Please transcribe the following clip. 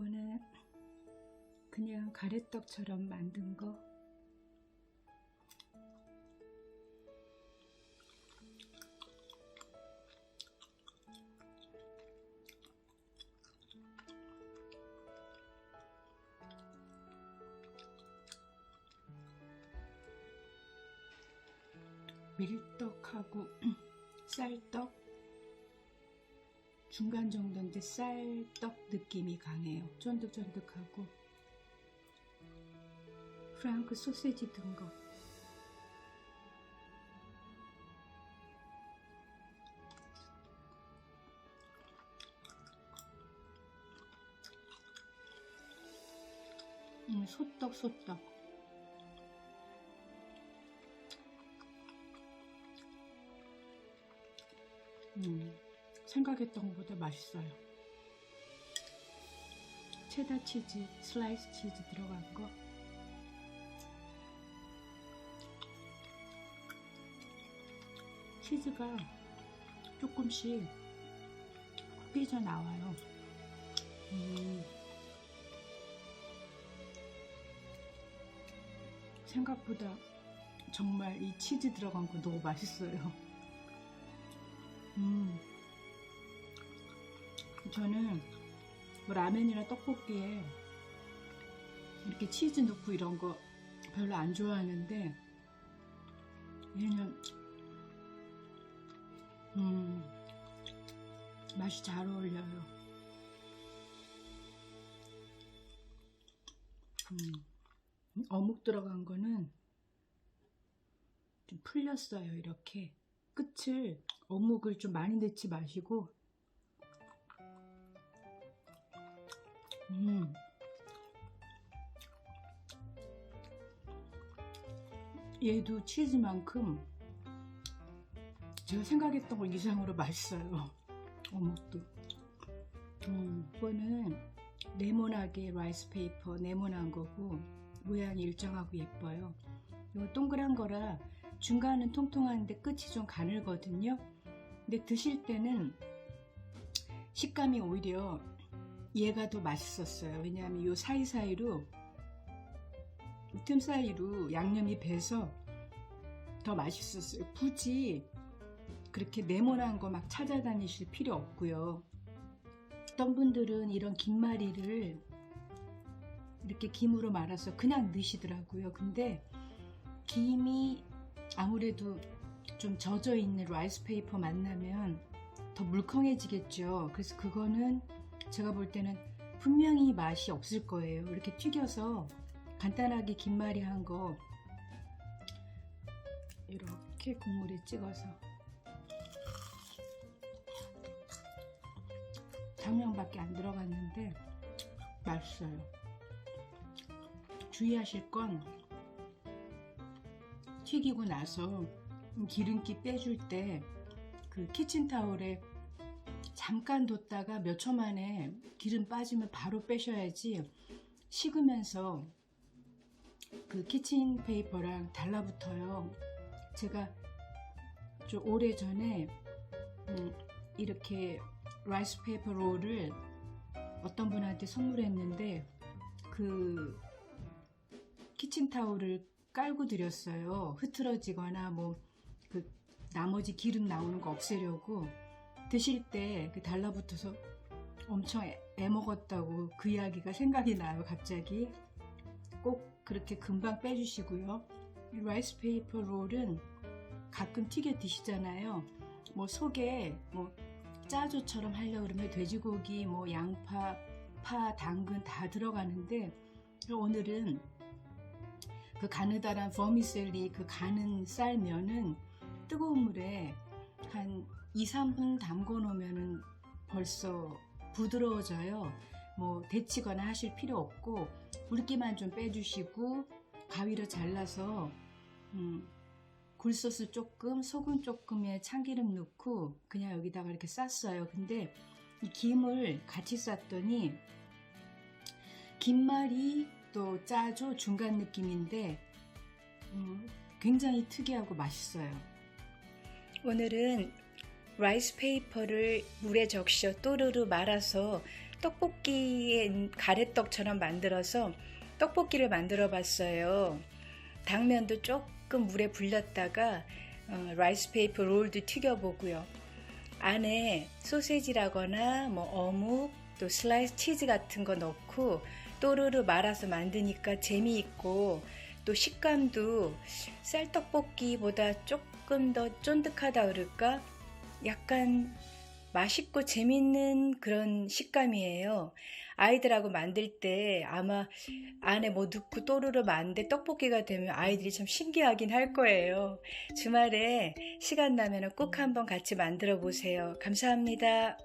요거는 그냥 가래떡처럼 만든 거. 밀떡하고 쌀떡 중간 정도인데 쌀떡 느낌이 강해요. 쫀득쫀득하고 프랑크 소세지 든 거. 음, 소떡 소떡. 음, 생각했던 것보다 맛있어요. 체다 치즈, 슬라이스 치즈 들어간 거. 치즈가 조금씩 삐져 나와요. 음, 생각보다 정말 이 치즈 들어간 거 너무 맛있어요. 음. 저는 뭐 라면이나 떡볶이에 이렇게 치즈 넣고 이런 거 별로 안 좋아하는데 얘는 음 맛이 잘 어울려요. 음, 어묵 들어간 거는 좀 풀렸어요 이렇게 끝을 어묵을 좀 많이 넣지 마시고 음. 얘도 치즈만큼 제가 생각했던 것 이상으로 맛있어요. 어묵도. 음, 이거는 네모나게 라이스 페이퍼 네모난 거고 모양이 일정하고 예뻐요. 이거 동그란 거라 중간은 통통한데 끝이 좀 가늘거든요. 근데 드실 때는 식감이 오히려 얘가 더 맛있었어요. 왜냐하면 이 사이사이로 틈 사이로 양념이 배서 더 맛있었어요. 굳이 그렇게 네모난 거 막 찾아다니실 필요 없고요. 어떤 분들은 이런 김말이를 이렇게 김으로 말아서 그냥 넣으시더라고요. 근데 김이 아무래도 좀 젖어 있는 라이스 페이퍼 만나면 더 물컹해지겠죠. 그래서 그거는 제가 볼 때는 분명히 맛이 없을 거예요. 이렇게 튀겨서 간단하게 김말이 한 거 이렇게 국물에 찍어서 당면밖에 안 들어갔는데 맛있어요. 주의하실 건 튀기고 나서 기름기 빼줄 때 그 키친타올에 잠깐 뒀다가 몇 초 만에 기름 빠지면 바로 빼셔야지 식으면서 그 키친 페이퍼랑 달라붙어요. 제가 좀 오래 전에 음, 이렇게 라이스 페이퍼 롤을 어떤 분한테 선물했는데 그 키친타올을 깔고 드렸어요. 흐트러지거나 뭐 그 나머지 기름 나오는 거 없애려고 드실 때 그 달라붙어서 엄청 애, 애 먹었다고 그 이야기가 생각이 나요. 갑자기 꼭 그렇게 금방 빼주시고요. 이 라이스 페이퍼 롤은 가끔 튀겨 드시잖아요. 뭐 속에 뭐 짜조처럼 하려고 그러면 돼지고기, 뭐 양파, 파, 당근 다 들어가는데 오늘은 그 가느다란 버미셀리 그 가는 쌀면은 뜨거운 물에 한 2, 3분 담궈 놓으면 벌써 부드러워져요. 뭐 데치거나 하실 필요 없고 물기만 좀 빼주시고 가위로 잘라서 음, 굴소스 조금, 소금 조금에 참기름 넣고 그냥 여기다가 이렇게 쌌어요. 근데 이 김을 같이 쌌더니 김말이 또 짜조 중간 느낌인데 음, 굉장히 특이하고 맛있어요. 오늘은 라이스 페이퍼를 물에 적셔 또르르 말아서 떡볶이에 가래떡처럼 만들어서 떡볶이를 만들어 봤어요. 당면도 조금 물에 불렸다가 어, 라이스 페이퍼 롤도 튀겨보고요. 안에 소세지라거나 뭐 어묵 또 슬라이스 치즈 같은 거 넣고 또르르 말아서 만드니까 재미있고 또 식감도 쌀떡볶이보다 조금 더 쫀득하다 그럴까? 약간 맛있고 재밌는 그런 식감이에요. 아이들하고 만들 때 아마 안에 뭐 넣고 또르르 만데 떡볶이가 되면 아이들이 참 신기하긴 할 거예요. 주말에 시간 나면 꼭 한번 같이 만들어 보세요. 감사합니다.